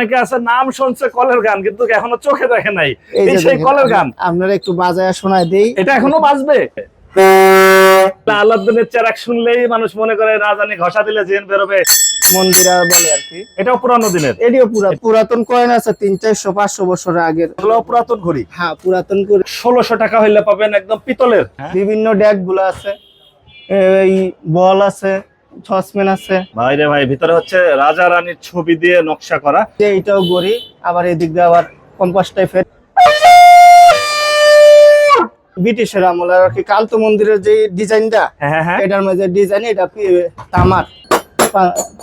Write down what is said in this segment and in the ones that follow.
অনেকে আছে নাম শুনছে কলের গান কিন্তু এখনও চোখে দেখে নাই। এই সেই কলের গান। আপনারা একটু বাজায় শোনায় দেই। এটা এখনও বাজবে? চেরাক শুনলেই মানুষ মনে করে না জানি ঘষা দিলে জেন বেরোবে। মন্দিরা বলে আর কি। এটাও পুরানো দিনের। এটিও পুরাতন কয়েন আছে তিন চারশো পাঁচশো আগের। পুরাতন ঘড়ি। হ্যাঁ পুরাতন করে ষোলোশো টাকা হইলে পাবেন একদম পিতলের। বিভিন্ন ডেকগুলো আছে এই বল আছে সসম্যান আছে। ভাই রে ভাই ভিতরে হচ্ছে রাজা রানীর ছবি দিয়ে নকশা করা। এইটাও গড়ি আবার এদিক দিয়ে আবার কম্পাস টাইপের। ব্রিটিশের আমলের আর কি কান্ত মন্দিরের যে ডিজাইনটা হ্যাঁ হ্যাঁ হ্যাঁ। এটার মধ্যে ডিজাইন এটা তামার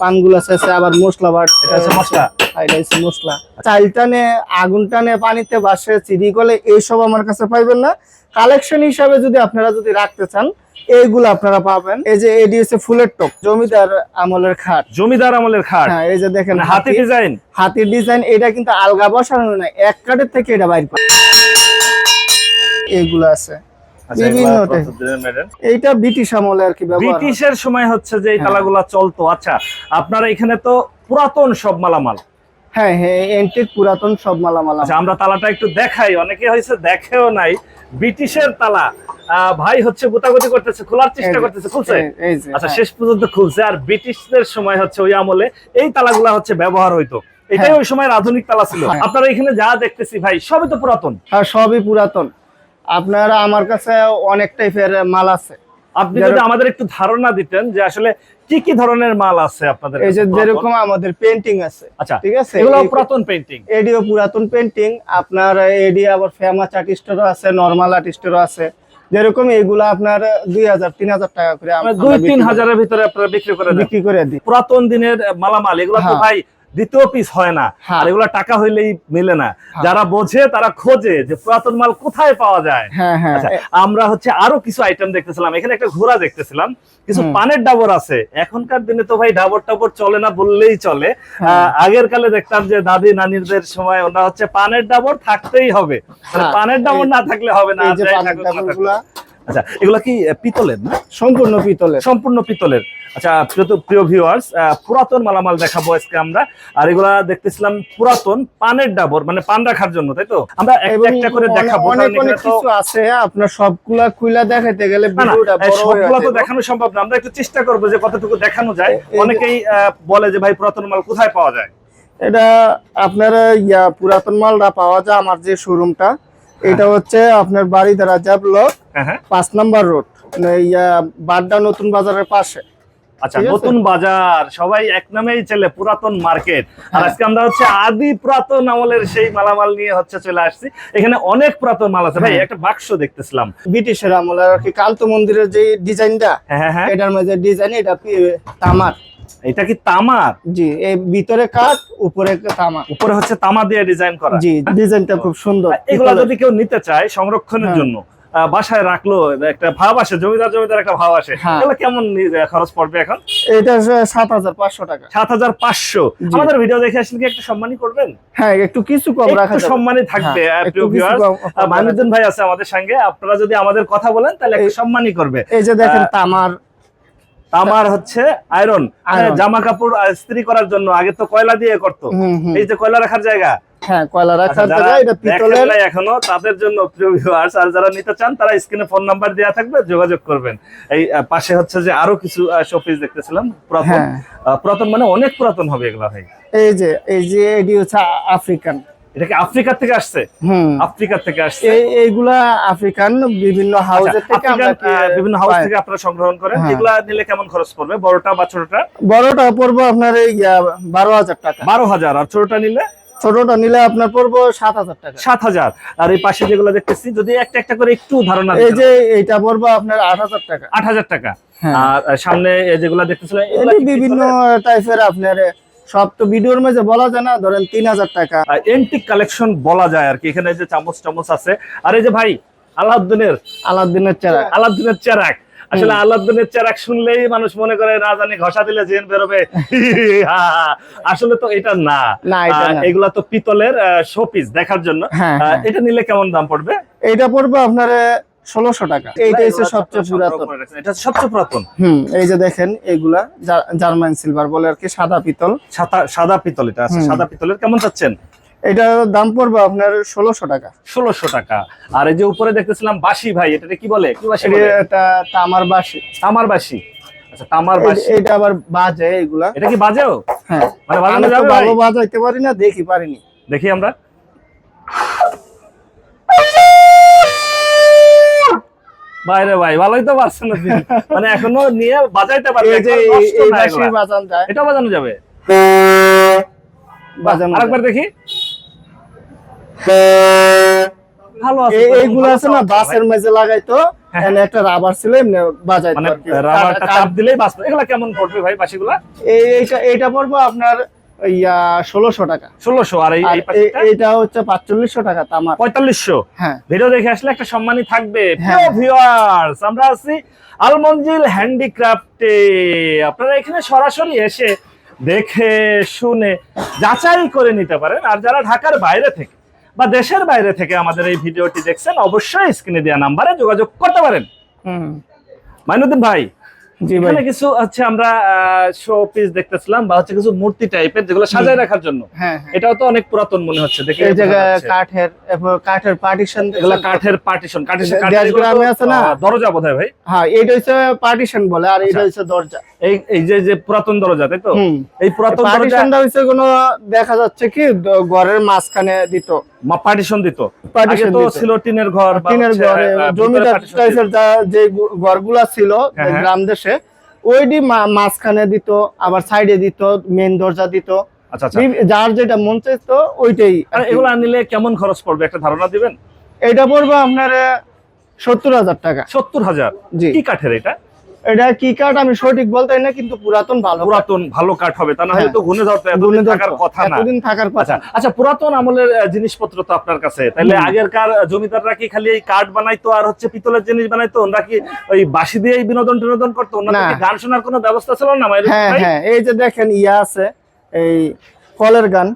পানগুলো আছে আছে, আবার মশলা বাট এটা আছে মশলা। হচ্ছে মশলা। চাইল টানে আগুন টানে পানিতে বাসে চিড়ি গলে এইসব আমার কাছে পাইবেন না। কালেকশন হিসাবে যদি আপনারা যদি রাখতে চান এইগুলো আপনারা পাবেন। এই যে এডি হচ্ছে ফুলের টপ জমিদার আমলের খাট। জমিদার আমলের খাট। হ্যাঁ এই যে দেখেন মানে হাতি। ডিজাইন হাতির ডিজাইন এটা কিন্তু আলগা বসানো না এক কাঠের থেকে এটা বাইর করে। এইগুলো আছে। আচ্ছা। এইটা ব্রিটিশ আমলে আর কি ব্রিটিশের সময় হচ্ছে যে এই হ্যাঁ। তালাগুলা চলতো। আচ্ছা আপনারা এখানে তো পুরাতন সব মালামাল। হ্যাঁ হ্যাঁ এন্টিক পুরাতন সব মালামাল আচ্ছা আমরা তালাটা একটু দেখাই। অনেকে হয়েছে দেখেও নাই। ব্রিটিশের তালা। ভাই হচ্ছে গোতাগতি করতেছে খোলার চেষ্টা করতেছে খুলছে? আচ্ছা হ্যাঁ। শেষ পর্যন্ত খুলছে। আর ব্রিটিশদের সময় হচ্ছে ওই আমলে এই তালাগুলা হচ্ছে ব্যবহার হইতো। এটাই হ্যাঁ। ওই সময় আধুনিক তালা ছিল। হ্যাঁ। আপনারা এখানে যা দেখতেছি ভাই সবই তো পুরাতন। হ্যাঁ সবই পুরাতন। আপনার আমার কাছে অনেক টাইপের মাল আছে। আপনি যদি আমাদের একটু ধারণা দিতেন যে আসলে কি কি ধরনের মাল আছে আপনাদের এই যে? যেরকম আমাদের পেন্টিং আছে আচ্ছা ঠিক আছে? এগুলো পুরাতন পেন্টিং এডিও পুরাতন পেন্টিং আপনার এডি আবার ফেমাস আর্টিস্টেরও আছে নর্মাল আর্টিস্টেরও আছে। যেরকম এইগুলো আপনার দুই হাজার তিন হাজার টাকা করে আমরা মানে দুই তিন হাজারের ভিতরে আপনারা বিক্রি করে বিক্রি করে দিই। পুরাতন দিনের মালামাল এগুলো তো হ্যাঁ। ভাই দ্বিতীয় পিস হয় না। হ্যাঁ। আর এগুলো টাকা হইলেই মিলে না। হ্যাঁ। যারা বোঝে তারা খোঁজে যে পুরাতন মাল কোথায় পাওয়া যায়। হ্যাঁ আচ্ছা, আমরা হচ্ছে আরও কিছু আইটেম দেখতেছিলাম। এখানে একটা ঘোড়া দেখতেছিলাম। কিছু পানের ডাবর আছে। এখনকার দিনে তো ভাই ডাবর টাবর চলে না বললেই চলে। আহ, আগের কালে দেখতাম যে দাদি নানিদের সময় ওরা হচ্ছে পানের ডাবর থাকতেই হবে। মানে। পানের ডাবর না থাকলে হবে না আচ্ছা এগুলা কি পিতলের না? সম্পূর্ণ পিতলের। সম্পূর্ণ পিতলের। আচ্ছা প্রিয় ভিউয়ার্স পুরাতন মালামাল দেখাবো আজকে আমরা। আর এগুলা দেখতেছিলাম পুরাতন পানের ডাবর মানে পান রাখার জন্য তাই তো? আমরা একটা করে দেখাবো অনেক অনেক কিছু আছে আপনার সবগুলা কুইলা দেখাইতে গেলে হয়ে সবগুলা তো দেখানো সম্ভব না। আমরা একটু চেষ্টা করব যে কতটুকু দেখানো যায়। অনেকেই আহ, বলে যে ভাই পুরাতন মাল কোথায় পাওয়া যায়? এটা আপনার ইয়া পুরাতন মালটা পাওয়া যায় আমার যে শোরুমটা এটা হচ্ছে আপনার বাড়ি দ্বারা যাব ব্লক হ্যাঁ হ্যাঁ। পাঁচ নাম্বার রোড ইয়া বাড্ডা নতুন বাজারের পাশে। আচ্ছা নতুন বাজার সবাই এক নামেই চলে পুরাতন মার্কেট। আর হ্যাঁ। আজকে আমরা হচ্ছে আদি পুরাতন আমলের সেই মালামাল নিয়ে হচ্ছে চলে আসছি। এখানে অনেক পুরাতন মাল আছে। ভাই হ্যাঁ। একটা বাক্স দেখতেছিলাম। ব্রিটিশের আমলের আর কি কান্ত মন্দিরের যে ডিজাইনটা হ্যাঁ হ্যাঁ। হ্যাঁ এটার মধ্যে ডিজাইন এটা তামার? এটা কি তামার? জি এই ভিতরে কাঠ উপরে তামা। উপরে হচ্ছে তামা দিয়ে ডিজাইন করা। জি ডিজাইনটা খুব সুন্দর। এগুলা যদি কেউ নিতে চায় সংরক্ষণের হ্যাঁ। জন্য বাসায় রাখল একটা ভাব আসে জমিদার জমিদার একটা ভাব আসে হ্যাঁ। এগুলো কেমন খরচ পড়বে এখন? এটা সাত হাজার পাঁচশো টাকা। সাত হাজার পাঁচশো। আমাদের ভিডিও দেখে আসলে কি একটা সম্মানই করবেন? হ্যাঁ একটু কিছু কম রাখা সম্মানই থাকবে হ্যাঁ, রাখা মাইনুদ্দিন ভাই আছে আমাদের সঙ্গে আপনারা যদি আমাদের কথা বলেন তাহলে একটু সম্মানই করবে। এই যে দেখেন তামার তামার হচ্ছে আয়রন জামা কাপড় ইস্ত্রি করার জন্য। আগে তো কয়লা দিয়ে করতো। এই যে কয়লা রাখার জায়গা। হ্যাঁ কয়লা আচ্ছা, রাখার জায়গা এটা পিতলের নাই এখনও তাদের জন্য প্রিয় viewers, আর যারা নিতে চান তারা স্ক্রিনে ফোন নাম্বার দেওয়া থাকবে যোগাযোগ করবেন। এই পাশে হচ্ছে যে আরও কিছু শোপিস দেখতেছিলাম পুরাতন হ্যাঁ। পুরাতন মানে অনেক পুরাতন হবে এগুলা ভাই। এই যে এই যে এটি হচ্ছে আফ্রিকান। এটা কি আফ্রিকা থেকে আসছে? হুম। আফ্রিকা থেকে আসছে। এই এইগুলা আফ্রিকান বিভিন্ন আচ্ছা, হাউসের থেকে আমরা বিভিন্ন হাউস থেকে আপনারা সংগ্রহণ করেন। হ্যাঁ। এগুলা নিলে কেমন খরচ পড়বে? বড়টা বা ছোটটা? বড়টা পড়ব আপনার এই বারো হাজার টাকা। বারো হাজার। আর ছোটটা নিলে? ছোটটা নিলে আপনার পড়ব সাত হাজার টাকা। সাত হাজার। আর এই পাশে যেগুলো দেখতেছি যদি একটা একটা করে একটু ধারণা এই যে এইটা পড়ব আপনার আট হাজার টাকা। আট হাজার টাকা। হ্যাঁ। আর সামনে এই যেগুলা দেখতেছিলাম এগুলা বিভিন্ন টাইপের আপনার সব তো ভিডিওর মাঝে বলা যায় না ধরেন তিন হাজার টাকা। এন্টিক কালেকশন বলা যায় আর কি এখানে যে চামচ চামচ আছে। আর এই যে ভাই আলাউদ্দিনের? আলাদিনের চেরা আলাউদ্দিনের চেরাক। আসলে আলাউদ্দিনের চেরাক শুনলেই মানুষ মনে করে না জানি ঘষা দিলে জেন বেরোবে। আসলে তো এটা না। এগুলা তো পিতলের শোপিস দেখার জন্য। হ্যাঁ, হ্যাঁ। এটা নিলে কেমন দাম পড়বে? এটা পড়বে আপনার ষোলোশো টাকা। এইটা হচ্ছে সবচেয়ে পুরাতন। এটা সবচেয়ে পুরাতন। হুম এই যে দেখেন এইগুলা জার্মান সিলভার বলে আর কি সাদা পিতল। সাদা পিতল এটা সাদা পিতলের কেমন চাচ্ছেন? এটার দাম পড়বে আপনার ষোলোশো টাকা। ষোলোশো টাকা। আর এই যে উপরে দেখতেছিলাম বাসি ভাই এটা কি বলে? কি বাসি এটা একটা তামার বাসি তামার বাসি আচ্ছা তামার বাসি এটা আবার বাজে এগুলা। এটা কি বাজেও? হ্যাঁ। মানে বাজানো যাবে ভালো বাজাইতে পারি না দেখি পারিনি। দেখি আমরা। বাইরে ভাই ভালোই তো পারছেন আপনি। মানে এখনও নিয়ে বাজাইতে পারবে বাসি এগুলা। বাজান যাবে? আরেকবার দেখি। ভালো আছে এইগুলো আছে না বাসের মেঝে লাগাইতো হ্যাঁ। একটা রাবার ছিল এমনি বাজাইতো মানে রাবারটা চাপ দিলেই বাঁচবে। এগুলা কেমন পড়বে ভাই বাসিগুলা এই- এইটা এইটা পড়ব আপনার ইয়া ষোলোশো টাকা। ষোলোশো আর এই আর এই পাশেরটা? এ- এইটা হচ্ছে পাঁচচল্লিশশো টাকা তামার। পঁয়তাল্লিশশো। হ্যাঁ। ভিডিও দেখে আসলে একটা সম্মানই থাকবে। হ্যাঁ। ভিউয়ার্স আমরা আছি আলমঞ্জিল হ্যান্ডিক্রাফটে। আপনারা এখানে সরাসরি এসে দেখে শুনে যাচাই করে নিতে পারেন। আর যারা ঢাকার বাইরে থেকে বা দেশের বাইরে থেকে আমাদের এই ভিডিওটি দেখছেন অবশ্যই স্ক্রিনে দেওয়া নাম্বারে যোগাযোগ করতে পারেন। হুম। মাইনুদ্দিন ভাই এখানে কিছু হচ্ছে আমরা শো পিস দেখতেছিলাম বা হচ্ছে কিছু মূর্তি টাইপের যেগুলো সাজায় রাখার জন্য। হ্যাঁ হ্যাঁ। এটাও তো অনেক পুরাতন মনে হচ্ছে দেখে এই যাচ্ছে। কাঠের কাঠের পার্টিশন এগুলা কাঠের পার্টিশন কাঠের গ্রামে আছে না? দরজা বোধহয় ভাই। হ্যাঁ এইটা হচ্ছে পার্টিশন বলে আর এটা আচ্ছা। হচ্ছে দরজা। এই এই যে যে পুরাতন দরজা তাই তো? এই পুরাতন দরজা পার্টিশনটা হচ্ছে কোনো দেখা যাচ্ছে কি ঘরের মাঝখানে দিত। পার্টিশন দিত। তো ছিল টিনের ঘর টিনের ঘরে জমিদার টাইপের যে ঘরগুলা ছিল হ্যাঁ, হ্যাঁ। গ্রাম দেশে ওইটি মাঝখানে দিত আবার সাইডে দিত মেন দরজা দিত। আচ্ছা আচ্ছা। যার যেটা মন চাইতো ওইটাই আর এগুলো আনলে কেমন খরচ পড়বে? একটা ধারণা দিবেন? এটা পড়বে আপনার সত্তর হাজার টাকা। সত্তর হাজার? জি। কি কাঠের এটা? এটা কি কাঠ? আমি সঠিক বলতে না কিন্তু পুরাতন ভালো পুরাতন ভালো কাঠ হবে তা না হলে হ্যাঁ। তো ধরতে এতদিন থাকার কথা না। এতদিন থাকার কথা। আচ্ছা আচ্ছা পুরাতন আমলের জিনিসপত্র তো আপনার কাছে। তাহলে। আগেরকার জমিদাররা কি খালি এই কাঠ বানাইতো আর হচ্ছে পিতলের জিনিস বানাইতো? ওনারা কি ওই বাঁশি দিয়েই বিনোদন টিনোদন করতো? ওনাদের। গান শোনার কোনো ব্যবস্থা ছিল না হ্যাঁ হ্যাঁ এই যে দেখেন ইয়া আছে এই কলের গান।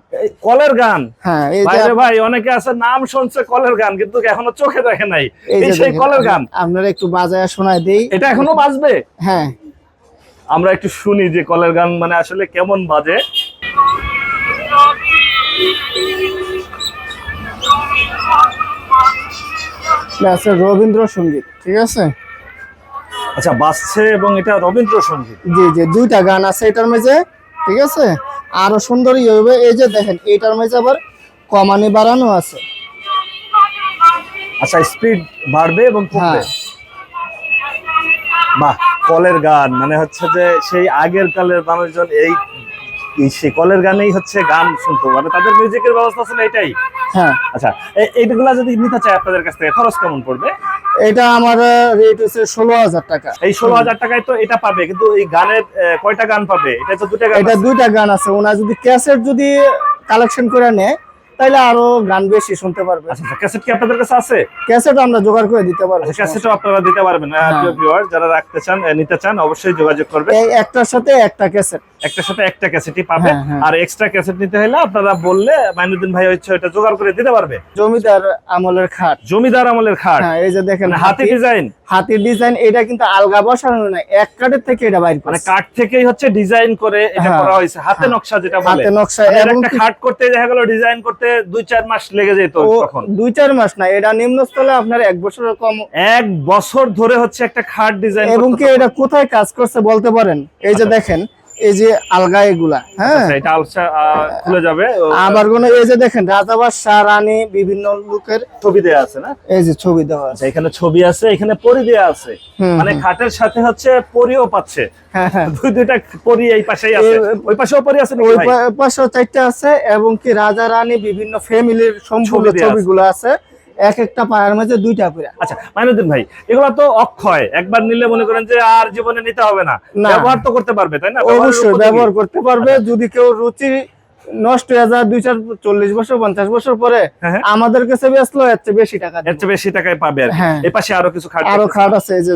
কলের গান? হ্যাঁ ভাই অনেকে আছে নাম শুনছে কলের গান কিন্তু এখনও চোখে দেখে নাই। এই সেই কলের গান? আপনারা একটু বাজায় শোনায় দেই। এটা এখনও বাজবে? হ্যাঁ। আমরা একটু শুনি যে কলের গান মানে আসলে কেমন বাজে। আছে রবীন্দ্রসঙ্গীত ঠিক আছে? আচ্ছা বাজছে এবং এটা রবীন্দ্রসঙ্গীত। জি জি দুইটা গান আছে এটার মাঝে ঠিক আছে? আরও সুন্দর ইয়ে হবে এই যে দেখেন এটার মাঝে আবার কমানি বাড়ানো আছে। আচ্ছা স্পিড বাড়বে এবং কমবে? হ্যাঁ। বাহ কলের গান। মানে হচ্ছে যে সেই আগের কালের মানুষজন এই এই সেই কলের গানেই হচ্ছে গান শুনতো। মানে তাদের মিউজিকের ব্যবস্থা ছিল এটাই। হ্যাঁ। আচ্ছা এই- এইগুলা যদি নিতে চাই আপনাদের কাছ থেকে খরচ কেমন পড়বে? এটা আমার রেট হচ্ছে ষোলো হাজার টাকা। এই ষোলো হাজার টাকায় তো এটা পাবে কিন্তু এই গানের কয়টা গান পাবে? এটা তো দুটা গান এটা দুইটা গান আছে। ওনার যদি ক্যাসেট যদি কালেকশন করে নেয় তাহলে আরও গান বেশি শুনতে পারবে। আচ্ছা আচ্ছা ক্যাসেট কি আপনাদের কাছে আছে? ক্যাসেট আমরা জোগাড় করে দিতে পারব। আচ্ছা ক্যাসেটও আপনারা দিতে পারবেন। হ্যাঁ। যারা রাখতে চান নিতে চান অবশ্যই যোগাযোগ করবেন। এই একটার সাথে একটা ক্যাসেট একটার সাথে একটা ক্যাসেটই পাবেন হ্যাঁ, হ্যাঁ। আর এক্সট্রা ক্যাসেট নিতে হলে আপনারা বললে মাইনুদ্দিন ভাই হচ্ছে এটা জোগাড় করে দিতে পারবে। জমিদার আমলের খাট। জমিদার আমলের খাট। হ্যাঁ এই যে দেখেন মানে হাতি ডিজাইন হাতির ডিজাইন এটা কিন্তু আলগা বসানো না এক কাঠের থেকে এটা বাইর মানে কাঠ থেকেই হচ্ছে ডিজাইন করে এটা করা হয়েছে। হাতে। নকশা যেটা বলে। হাতে নকশা মানে একটা খাট করতে দেখা গেল ডিজাইন করতে দুই চার মাস লেগে যেত তখন। দুই চার মাস না এটা নিম্নস্থলে আপনার এক বছরের কম এক বছর ধরে হচ্ছে একটা খাট ডিজাইন এবং কি এটা কোথায় কাজ করছে বলতে পারেন? এই যে দেখেন এই যে আলগা এগুলা হ্যাঁ? এটা আলসা খুলে যাবে আবার কোন এই যে দেখেন রাজাবাদশাহ রানী বিভিন্ন লোকের ছবি দেয়া আছে না? এই যে ছবি দেওয়া আছে। আচ্ছা এখানে ছবি আছে এখানে পরি দেয়া আছে। মানে খাটের সাথে হচ্ছে পরিও পাচ্ছে। হ্যাঁ, হ্যাঁ। দুই দুইটা পরি এই পাশেই আছে। ওই পাশেও পরি আছে ওই ভাই? পা- পাশেও চারটা আছে এবং কি রাজা রানী বিভিন্ন ফ্যামিলির সম্পূর্ণ ছবিগুলো আছে। এক একটা পায়ের মাঝে দুইটা করে। আচ্ছা মাইনুদ্দিন ভাই এগুলো তো অক্ষয়। একবার নিলে মনে করেন যে আর জীবনে নিতে হবে না। ব্যবহার তো করতে পারবে তাই না? অবশ্যই ব্যবহার করতে পারবে। যদি কেউ রুচি নষ্ট হয়ে যায় দুই চার চল্লিশ বছর পঞ্চাশ বছর পরে হ্যাঁ, হ্যাঁ। আমাদের কাছে বেসলো এর চেয়ে বেশি টাকা এর চেয়ে বেশি টাকায় পাবে আর কি। হ্যাঁ। পাশে আরও কিছু খাট আরও খাট আছে এই যে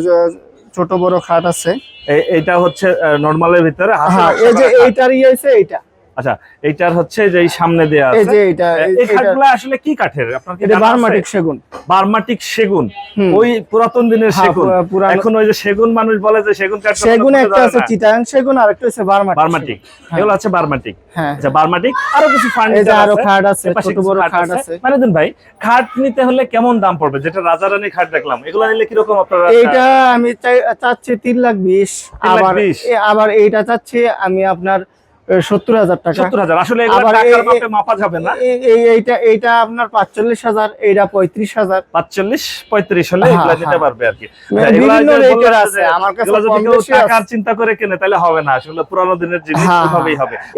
ছোট বড় খাট আছে। এ- এইটা হচ্ছে নর্মালের ভিতরে হ্যাঁ এই যে করা এইটার ইয়ে আছে এইটা। আচ্ছা এইটার হচ্ছে যে এই সামনে দেয়া এই আছে। যে এটা এই কাঠগুলো আসলে কি কাঠের? আপনার এটা বার্মাটিক সেগুন। বার্মাটিক সেগুন। ওই পুরাতন দিনের হ্যাঁ, সেগুন। এখন ওই যে সেগুন মানুষ বলে যে সেগুন কাঠ সেগুন একটা আছে চিটাং সেগুন আর একটা হচ্ছে বার্মাটিক বার্মাটিক। হ্যাঁ। এগুলো হচ্ছে বার্মাটিক। হ্যাঁ। আচ্ছা বার্মাটিক। আরও কিছু এই ফার্নিচার আরও খাট আছে ছোট বড় খাট আছে। আছে। মানে দিন ভাই খাট নিতে হলে কেমন দাম পড়বে? যেটা রাজা রানী খাট দেখলাম এগুলো নিলে কীরকম আপনারা এইটা আমি চাচ্ছি তিন লাখ বিশ। তিন লাখ আবার আবার এইটা চাচ্ছি আমি আপনার সত্তর হাজার টাকা। সত্তর হাজার। আসলে মাপে যাবে না। এইটা এইটা আপনার পাঁচচল্লিশ হাজার এইটা পঁয়ত্রিশ হাজার। পাঁচচল্লিশ পঁয়ত্রিশ হলে হ্যাঁ, নিতে হ্যাঁ। পারবে আর কি। এগুলো বিভিন্ন যে রেটের বললাম আছে, আমার কাছে এগুলো যদি কম কেউ বেশি টাকার চিন্তা করে কেনে তাহলে হবে না। আসলে পুরানো দিনের জিনিস হ্যাঁ, হবে।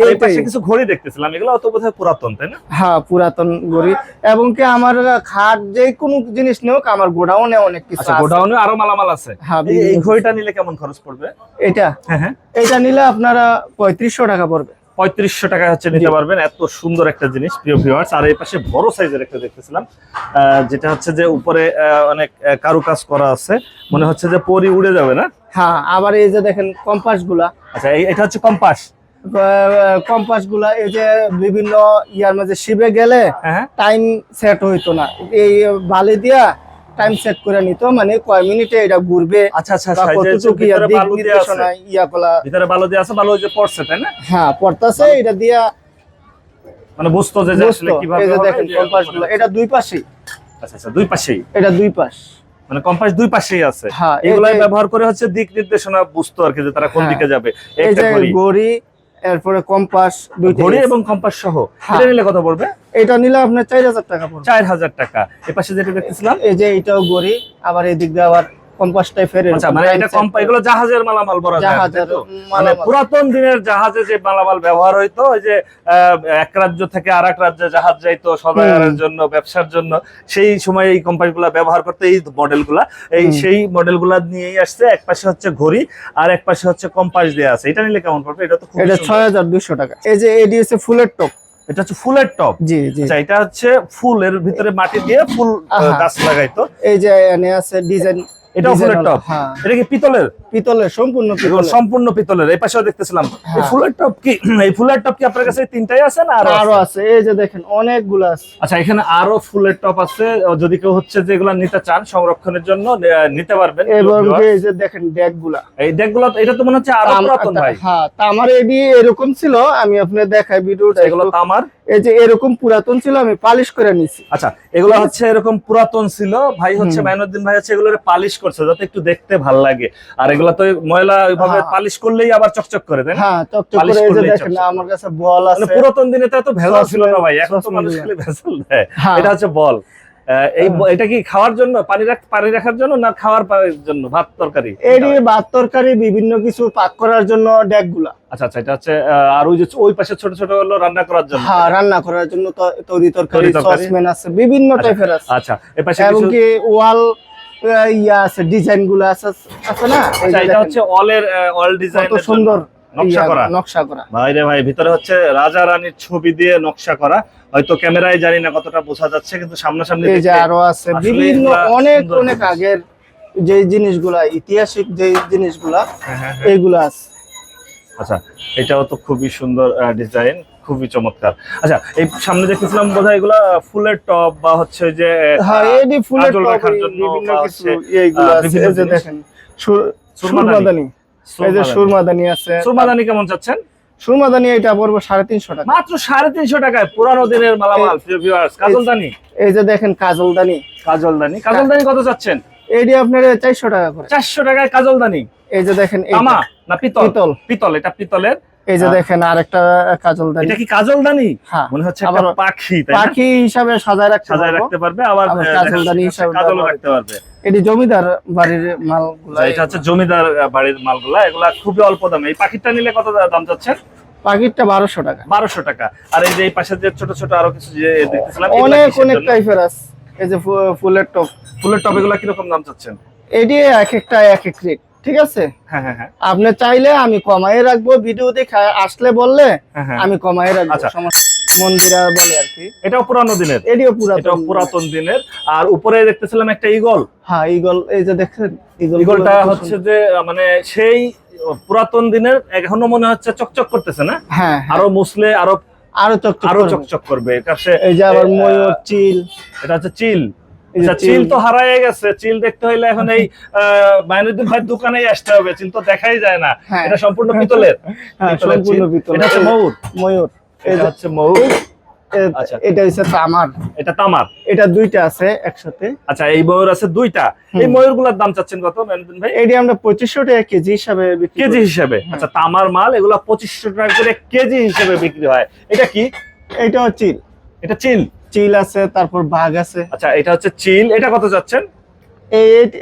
এই পাশে কিছু ঘড়ি দেখতেছিলাম এগুলো বোধহয় পুরাতন তাই না? হ্যাঁ পুরাতন গড়ি এবং কি আমার খাট যে কোনো জিনিস নেওক আমার গোডাউনে অনেক কিছু আচ্ছা আছে। গোডাউনে আরও মালামাল আছে। হ্যাঁ, এই- ঘড়িটা নিলে কেমন খরচ পড়বে? এটা হ্যাঁ হ্যাঁ। এটা নিলে আপনারা পঁয়ত্রিশশো টাকা পড়বে। পঁয়ত্রিশশো টাকা হচ্ছে নিতে পারবেন। এত সুন্দর একটা জিনিস প্রিয় ভিউয়ার্স আর এই পাশে বড় সাইজের একটা দেখতেছিলাম যেটা হচ্ছে যে উপরে অনেক কারুকাজ করা আছে। মনে হচ্ছে যে পরি উড়ে যাবে না? হ্যাঁ আবার এই যে দেখেন কম্পাসগুলা আচ্ছা এটা হচ্ছে কম্পাস। কম্পাসগুলা এই যে বিভিন্ন ইয়ার মাঝে শিবে গেলে হ্যাঁ হ্যাঁ। টাইম সেট হইতো না। এই বালি দিয়া টাইম সেট করে নিত মানে কয় মিনিটে এটা ঘুরবে আচ্ছা আচ্ছা কতটুকু ইয়া কলা ভিতরে বালু দিয়ে আছে বালু যে পড়ছে তাই না? হ্যাঁ পড়তাছে এটা দিয়া মানে বুঝতো যে আসলে কীভাবে এই যে দেখেন যে কম্পাসগুলো এটা দুই পাশেই। আচ্ছা আচ্ছা দুই পাশেই? এটা দুই পাশ। মানে কম্পাস দুই পাশেই আছে। হ্যাঁ এগুলাই ব্যবহার করে হচ্ছে দিক নির্দেশনা বুঝতো আর কি যে তারা কোন হ্যাঁ। দিকে যাবে একটা ঘড়ি এরপরে কম্পাস দুই ঘড়ি এবং কম্পাস সহ। হ্যাঁ। এটা নিলে কত পড়বে? এটা নিলে আপনার চার হাজার টাকা পড়বে। চার হাজার টাকা। এ পাশে যেটা দেখতেছিলাম? এই যে এটাও ঘড়ি আবার এই দিক দিয়ে আবার কম্পাস টাইপের আচ্ছা মানে এটা কম্পা এগুলো জাহাজের মালামাল জাহাজের মানে পুরাতন দিনের জাহাজে যে মালামাল ব্যবহার হইতো ওই যে এক রাজ্য থেকে আর এক রাজ্যে জাহাজ যাইতো জন্য ব্যবসার জন্য। সেই সময় এই কোম্পানিগুলো ব্যবহার করতে এই মডেলগুলা। এই। সেই মডেলগুলা নিয়েই আসছে এক পাশে হচ্ছে ঘড়ি আর এক পাশে হচ্ছে কম্পাস দেওয়া আছে। এটা নিলে কেমন পড়বে? এটা তো খুব এটা ছয় হাজার দুইশো টাকা। এই যে এডি হচ্ছে ফুলের টপ। এটা হচ্ছে ফুলের টপ। জি জি। আচ্ছা এটা হচ্ছে ফুলের ভিতরে মাটি দিয়ে ফুল গাছ লাগাইতো। এই যে এনে আছে ডিজাইন এটাও ফুলের টপ। এটা কি পিতলের? পিতলের সম্পূর্ণ সম্পূর্ণ পিতলের। এই পাশেও দেখতেছিলাম। এই। ফুলের টপ কি এই ফুলের টপ কি আপনার কাছে তিনটাই আছে না আরও আরও আছে? আছে। এই যে দেখেন অনেকগুলো আছে। আচ্ছা এখানে আরও ফুলের টপ আছে। যদি কেউ হচ্ছে যে এগুলা নিতে চান সংরক্ষণের জন্য নিতে পারবেন এবং এই যে দেখেন ডেকগুলা এই ডেকগুলো এটা তো মনে হচ্ছে আরও পুরাতন ভাই। হ্যাঁ তা এডি এরকম ছিল। আমি আপনার দেখাই ভিডিওটা এগুলো একটু। তামার এই যে এরকম পুরাতন ছিল আমি পালিশ করে নিছি। আচ্ছা এগুলো হচ্ছে এরকম পুরাতন ছিল। ভাই হচ্ছে। মাইনুদ্দিন ভাই হচ্ছে এগুলো পালিশ করছে যাতে একটু দেখতে ভালো লাগে। আর এগুলা তো ময়লা ওইভাবে হ্যাঁ। পালিশ করলেই আবার চকচক করে তাই না? হ্যাঁ চকচক করে এই যে দেখেন আমার কাছে বল মানে আছে। পুরাতন দিনে তো এত ভেজাল ছিল না ভাই এখন তো মানুষ খালি ভেজাল দেয়। হ্যাঁ। এটা হচ্ছে বল। এই এটা কি খাওয়ার জন্য পানি পানি রাখার জন্য না খাওয়ার জন্য ভাত তরকারি? ভাত তরকারি বিভিন্ন কিছু পাক করার জন্য ডেকগুলা আচ্ছা আচ্ছা এটা হচ্ছে আর ওই যে ওই পাশে ছোট ছোট হলো রান্না করার জন্য। হ্যাঁ রান্না করার জন্য তো তৈরি তরকারি আছে বিভিন্ন আচ্ছা, টাইপের আছে। আচ্ছা এ পাশে এবং কি ওয়াল ইয়া আছে ডিজাইনগুলো আছে আছে না? আচ্ছা এটা হচ্ছে অলের অল ডিজাইন কত সুন্দর নকশা করা। নকশা করা। ভাই রে ভাই ভিতরে হচ্ছে রাজা রানীর ছবি দিয়ে নকশা করা। হয়তো ক্যামেরায় জানি না কতটা বোঝা যাচ্ছে কিন্তু সামনাসামনি এই যে আরও আছে বিভিন্ন অনেক অনেক আগের যে জিনিসগুলা ঐতিহাসিক যে জিনিসগুলা হ্যাঁ, হ্যাঁ, হ্যাঁ। এইগুলা আছে। আচ্ছা এটাও তো খুবই সুন্দর ডিজাইন খুবই চমৎকার। আচ্ছা এই সামনে দেখতেছিলাম বোধহয় এগুলা ফুলের টপ বা হচ্ছে যে হ্যাঁ এডি ফুলের টপ রাখার জন্য বিভিন্ন কিছু এইগুলা আছে বিভিন্ন এই যে জিনিস। দেখেন সুরমাদানি। সুরমাদানি। এই যে সুরমাদানি। আছে। সুরমাদানি কেমন চাচ্ছেন? সুরমাদানি এটা পড়ব সাড়ে তিনশো টাকা। মাত্র সাড়ে তিনশো টাকায় পুরানো দিনের মালামাল কাজলদানি। এই যে দেখেন কাজলদানি। কাজলদানি। কাজলদানি কত চাচ্ছেন? আপনার চারশো টাকা করে। চারশো টাকায় কাজলদানি। এই যে দেখেন। না পিতল? পিতল। পিতল এটা পিতলের। এই যে হ্যাঁ। দেখেন আরেকটা কাজলদানি এটা কি কাজলদানি হ্যাঁ মনে হচ্ছে একটা আবার পাখি পাখি হিসাবে সাজায় রাখতে সাজায় রাখতে পারবে আবার কাজলদানি দেখা হিসাবে ব্যবহার রাখতে পারবে। এটি জমিদার বাড়ির মালগুলা। আচ্ছা, এটা হচ্ছে জমিদার বাড়ির মালগুলা এগুলা খুবই অল্প দামে। এই পাখিটা নিলে কত দাম যাচ্ছে? পাখিরটা বারোশো টাকা। বারোশো টাকা। আর এই যে এই পাশে যে ছোট ছোট আরও কিছু যে দেখতেছিলাম অনেক অনেক টাইপের আছে। এই যে ফুলের টপ ফুলের টপ এগুলা কীরকম দাম চাচ্ছেন? এটি এক একটা এক এক রেট। ঠিক আছে? হ্যাঁ হ্যাঁ হ্যাঁ। আপনি চাইলে আমি কমাই রাখব ভিডিও দেখে আসলে বললে। আমি কমাই রাখব। আচ্ছা। মন্দিরা বলে আর কি। এটাও পুরানো দিনের। এটিও পুরাতন পুরাতন দিনের। আর উপরে দেখতেছিলাম একটা ইগল হ্যাঁ ইগল এই যে দেখছেন ইগলটা হচ্ছে যে মানে সেই পুরাতন দিনের এখনও মনে হচ্ছে চকচক করতেছে না? হ্যাঁ। আরও মুসলে আরও আরও চকচক আরও চকচক করবে। এই যে আবার ময়ূর চিল। এটা হচ্ছে চিল। আচ্ছা, চিল তো হারায় গেছে। চিল দেখতে হইলে এখন এই মাইনুদ্দিন ভাই দোকানেই আসতে হবে। চিল তো দেখাই যায় না। হ্যাঁ। এটা সম্পূর্ণ পিতলের। হ্যাঁ সম্পূর্ণ পিতল এটা হচ্ছে ময়ূর। ময়ূর। এটা হচ্ছে ময়ূর। আচ্ছা। এটা হচ্ছে তামার। এটা তামার। এটা দুইটা আছে একসাথে। আচ্ছা এই ময়ূর আছে দুইটা। এই ময়ূরগুলোর দাম চাচ্ছেন কত ভাই? এটি আমরা পঁচিশশো টাকা কেজি হিসাবে কেজি। হিসেবে। আচ্ছা তামার মাল এগুলো পঁচিশশো টাকা করে কেজি হিসেবে বিক্রি হয়। এটা কি? এটা চিল। এটা চিল। চিল আছে তারপর বাঘ আছে। আচ্ছা এটা হচ্ছে চিল। এটা কত যাচ্ছেন?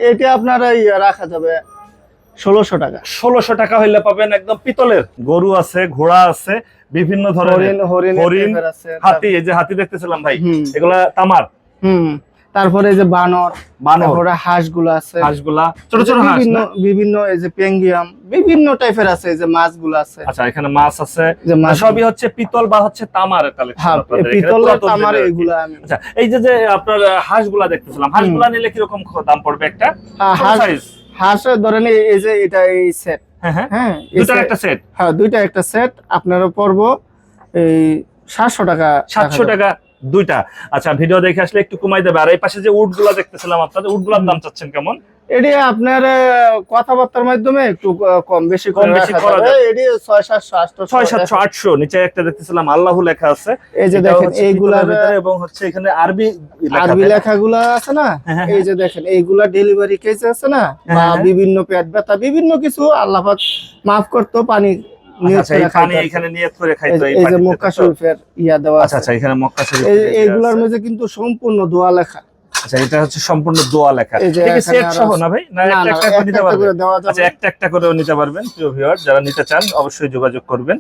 এটা আপনারা রাখা যাবে ষোলোশো টাকা। ষোলোশো টাকা হইলে পাবেন একদম পিতলের। গরু আছে ঘোড়া আছে বিভিন্ন ধরনের হরিণ হাতি এই যে হাতি দেখতেছিলাম ভাই এগুলা তামার। হুম। তারপরে এই যে বানর বানর। তারপরে হাঁসগুলো আছে। হাঁসগুলা ছোট ছোট হাঁস বিভিন্ন বিভিন্ন এই যে পেঙ্গিয়াম বিভিন্ন টাইপের আছে এই যে মাছগুলো আছে। আচ্ছা এখানে মাছ আছে। যে মাছ। সবই হচ্ছে পিতল বা হচ্ছে তামার কালেকশন হ্যাঁ পিতল আমার এগুলো আমি আচ্ছা এই যে যে আপনার হাঁসগুলা দেখতেছিলাম হাঁসগুলা নিলে কীরকম খ- দাম পড়বে একটা? হ্যাঁ, হাঁস সাইজ হাঁস ধরেন এই- যে এটা এই সেট হ্যাঁ হ্যাঁ। হ্যাঁ দুটার একটা সেট হ্যাঁ দুইটা একটা সেট আপনারা পড়ব এই সাতশো টাকা সাতশো রাখা যাবে। টাকা দুইটা। আচ্ছা ভিডিও দেখে আসলে একটু কমাই দেবে। আর এই পাশে যে উডগুলা দেখতেছিলাম আপনাদের উডগুলার দাম চাচ্ছেন কেমন? এটি আপনার কথাবার্তার মাধ্যমে একটু কম বেশি কম বেশি করা। এটি আটশো ছয় সাতশো আটশো নিচে একটা দেখতেছিলাম আল্লাহ লেখা আছে। এই যে দেখেন এইগুলার ভিতরে এবং হচ্ছে এখানে আরবি আরবি। লেখাগুলো আছে না? হ্যাঁ, হ্যাঁ, এই যে দেখেন এইগুলা ডেলিভারি কেস আছে না? হ্যাঁ, বা হ্যাঁ। বিভিন্ন পেট ব্যথা বিভিন্ন কিছু আল্লাহ পাক মাফ করতো পানি আচ্ছা? ইয়া আচ্ছা আছে আচ্ছা। মধ্যে কিন্তু সম্পূর্ণ দোয়া লেখা আচ্ছা এটা হচ্ছে সম্পূর্ণ দোয়া লেখা। এটা সেট সহ না ভাই? না একটা একটা নিতে পারবেন। আচ্ছা একটা একটা করেও নিতে পারবেন প্রিয় ভিউয়ার যারা নিতে চান অবশ্যই যোগাযোগ করবেন।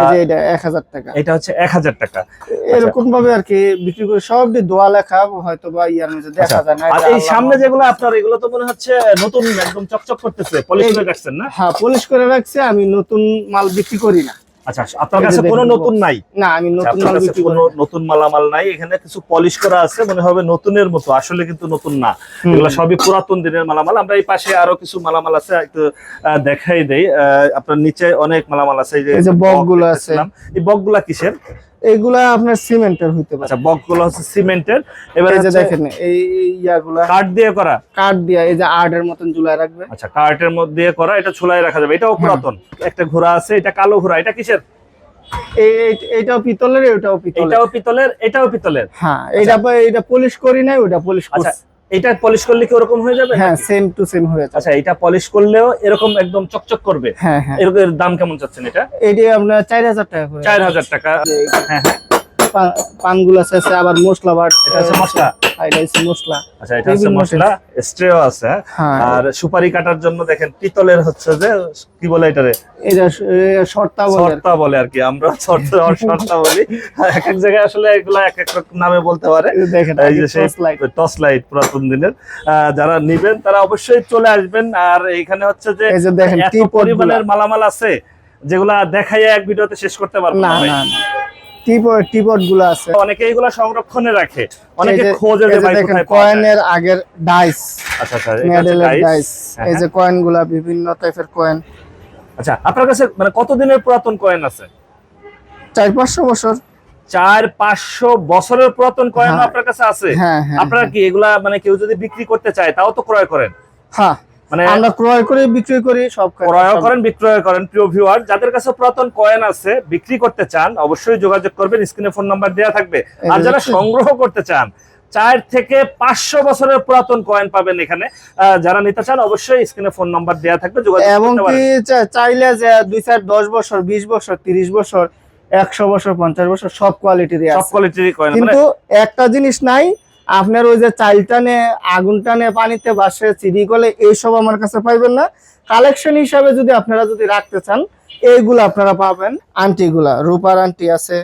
এই যে এটা এক হাজার টাকা। এটা হচ্ছে এক হাজার টাকা। এরকম ভাবে আর কি বিক্রি করে সব দিয়ে দোয়া লেখা হয়তো বা ইয়ার মধ্যে দেখা আচ্ছা, যায় না আর এই সামনে যেগুলো আপনার এগুলো তো মনে হচ্ছে নতুন একদম চকচক করতেছে পলিশ করে রাখছেন না? হ্যাঁ পলিশ করে রাখছে আমি নতুন মাল বিক্রি করি না। আচ্ছা আপনার কাছে কোনো নতুন নাই? না আমি আচ্ছা, নতুন মাল বিক্রি কোনো নতুন মালামাল নাই? এখানে কিছু পলিশ করা আছে মনে হবে নতুনের মতো আসলে কিন্তু নতুন না। এগুলো সবই পুরাতন দিনের মালামাল। আমরা এই পাশে আরও কিছু মালামাল আছে একটু দেখাই দেয় আহ, আপনার নিচে অনেক মালামাল আছে এই এই যে বকগুলো আছে। এই বকগুলা কিসের? এইগুলা আপনার সিমেন্টের হইতে পারে। আচ্ছা বকগুলো হচ্ছে সিমেন্টের। এবার যে দেখেন এই ইয়াগুলা কাঠ দিয়ে করা? কাঠ দিয়া এই যে আর্টের মতন ঝুলায় রাখবে। আচ্ছা কাঠের মধ্যে করা এটা ছোলাই রাখা যাবে। এটাও পুরাতন। একটা ঘোড়া আছে এটা কালো ঘোড়া এটা কিসের? এইটাও পিতলের এটাও পিতলের। এটাও পিতলের এটাও পিতলের। হ্যাঁ এটা এটা পলিশ করি নাই ওটা পলিশ আচ্ছা এটা পলিশ করলে কি ওরকম হয়ে যাবে হ্যাঁ সেম টু সেম হয়ে যাবে। আচ্ছা এটা পলিশ করলেও এরকম একদম চকচক করবে? হ্যাঁ হ্যাঁ। এরকম এর দাম কেমন চাচ্ছেন এটা? এটি আপনার চার হাজার টাকা করে। চার হাজার টাকা। হ্যাঁ হ্যাঁ। পানগুলো আছে, আবার মশলা বাট এটা আছে মশলা? এটা হচ্ছে মশলা। আচ্ছা এটা হচ্ছে মশলা স্ট্রেও আছে। হ্যাঁ? আর সুপারি কাটার জন্য দেখেন পিতলের হচ্ছে যে কি বলে এটারে? এটা শর্তা বলে আর বলে আর কি আমরা বলি। এক এক জায়গায় আসলে এগুলা এক এক রকম নামে বলতে পারে। এই যে দেখেন এই যে সেই লাইট টর্চ লাইট পুরাতন দিনের। যারা নিবেন তারা অবশ্যই চলে আসবেন। আর এখানে হচ্ছে যে এই যে দেখেন পরিমাণের মালামাল আছে যেগুলা দেখাইয়া এক ভিডিওতে শেষ করতে পারব না। টিপট টিপটগুলো আছে। অনেকে এগুলা সংরক্ষণে রাখে। অনেকে খোঁজে যে যে ভাই কোথায় কয়েনের আগের ডাইস। আচ্ছা আচ্ছা মেডেলের ডাইস। হ্যাঁ, এই যে কয়েনগুলা বিভিন্ন টাইপের কয়েন। আচ্ছা আপনার কাছে মানে কতদিনের পুরাতন কয়েন আছে? চার পাঁচশো বছর। চার পাঁচশো বছরের পুরাতন কয়েন হ্যাঁ। আপনার কাছে আছে? হ্যাঁ হ্যাঁ আপনারা কি এগুলা মানে কেউ যদি বিক্রি করতে চায় তাও তো ক্রয় করেন? হ্যাঁ। মানে আমরা ক্রয় করে বিক্রি করি সব ক্রয় করেন বিক্রয় করেন প্রিয় ভিউয়ার যাদের কাছে পুরাতন কয়েন আছে বিক্রি করতে চান অবশ্যই যোগাযোগ করবেন স্ক্রিনে ফোন নাম্বার দেওয়া থাকবে। আর যারা সংগ্রহ করতে চান চার থেকে পাঁচশো বছরের পুরাতন কয়েন পাবেন এখানে। যারা নিতে চান অবশ্যই স্ক্রিনে ফোন নাম্বার দেওয়া থাকবে যোগাযোগ এবং চাইলে যে দুই চার দশ বছর বিশ বছর তিরিশ বছর একশো বছর পঞ্চাশ বছর সব কোয়ালিটির সব কোয়ালিটির কয়েন মানে কিন্তু একটা জিনিস নাই আপনার ওই যে চাইল টানে আগুন টানে পানিতে বাসে চিড়ি কলে এইসব আমার কাছে পাইবেন না। কালেকশন হিসাবে যদি আপনারা যদি রাখতে চান এইগুলো আপনারা পাবেন। আন্টিগুলা রূপার আন্টি আছে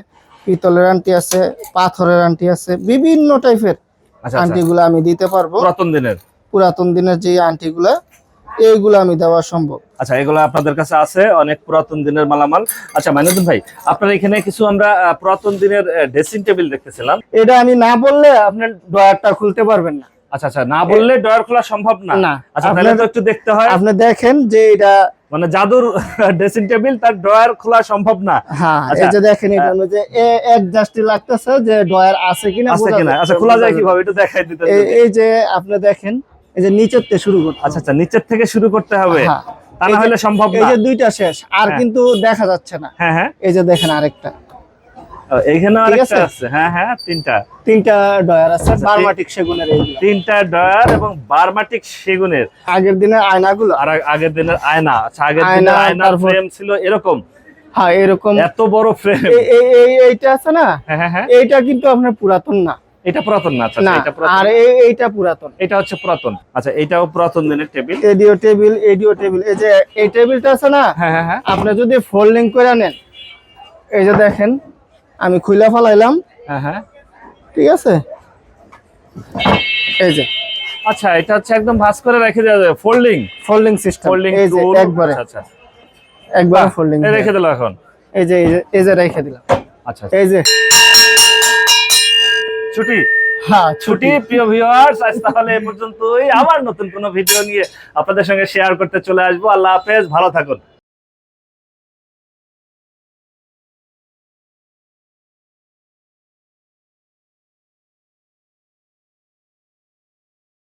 পিতলের আন্টি আছে পাথরের আন্টি আছে বিভিন্ন টাইপের আচ্ছা আচ্ছা। আন্টিগুলো আমি দিতে পারব। পুরাতন দিনের? পুরাতন দিনের যে আন্টিগুলা এইগুলো আমি দেওয়া সম্ভব। আচ্ছা এগুলো আপনাদের কাছে আছে অনেক পুরাতন দিনের মালামাল। আচ্ছা মাইনুদ্দিন ভাই আপনার এখানে কিছু আমরা পুরাতন দিনের ড্রেসিং টেবিল দেখতেছিলাম। এটা আমি না বললে আপনার ড্রয়ারটা খুলতে পারবেন না। আচ্ছা আচ্ছা না বললে ডয়ার খোলা সম্ভব না? না। আচ্ছা তাহলে তো একটু দেখতে হয়। আপনি দেখেন যে এটা মানে জাদুর ড্রেসিং টেবিল তার ডয়ার খোলা সম্ভব না। হ্যাঁ আচ্ছা। যে দেখেন এটা যে অ্যাডজাস্টই লাগতেছে যে ড্রয়ার আছে কিনা আছে কিনা? আচ্ছা খোলা যায় কীভাবে? একটু দেখাই দিতে এই যে আপনি দেখেন এই যে নিচের থেকে শুরু করতে আচ্ছা আচ্ছা নিচের থেকে শুরু করতে হবে। হ্যাঁ। তা না হলে সম্ভব এই যে দুইটা শেষ আর হ্যাঁ। কিন্তু দেখা যাচ্ছে না। হ্যাঁ হ্যাঁ। এই যে দেখেন আরেকটা। এইখানে আরেকটা আছে? হ্যাঁ হ্যাঁ তিনটা। তিনটা ড্রয়ার আছে আচ্ছা, বারমাটিক সেগুনের তিনটা ডয়ার এবং বারমাটিক সেগুনের। আগের দিনের আয়নাগুলো। আর আগের দিনের আয়না। আচ্ছা আগের দিনের আয়নার ফ্রেম ছিল এরকম। হ্যাঁ এরকম। এত বড় ফ্রেম এই- এইটা আছে না? হ্যাঁ হ্যাঁ হ্যাঁ। এইটা কিন্তু আপনার পুরাতন না। এটা পুরাতন না আচ্ছা আচ্ছা, এটা পুরাতন। আর এইটা পুরাতন। এটা হচ্ছে পুরাতন। আচ্ছা এটাও পুরাতন দিনের টেবিল। এডিও টেবিল এডিও টেবিল। এই যে এই টেবিলটা আছে না? হ্যাঁ হ্যাঁ হ্যাঁ। আপনি যদি ফোল্ডিং করে নেন এই যে দেখেন আমি খুলে ফেলাইলাম। হ্যাঁ হ্যাঁ। ঠিক আছে? এই যে। আচ্ছা এটা হচ্ছে একদম ভাঁজ করে রেখে দেওয়া যাবে। ফোল্ডিং। Folding system. ফোল্ডিং এই যে একবারে। আচ্ছা একবারে বাহ, ফোল্ডিং রেখে দিল এখন। এই যে এই যে এই যে রেখে দিলাম। আচ্ছা আচ্ছা। এই যে ছুটি? হ্যাঁ ছুটি প্রিয় ভিউয়ার্স আজ তাহলে এ পর্যন্তই। আবার নতুন কোনো ভিডিও নিয়ে আপনাদের সঙ্গে শেয়ার করতে চলে আসব। আল্লাহ হাফেজ ভালো থাকুন।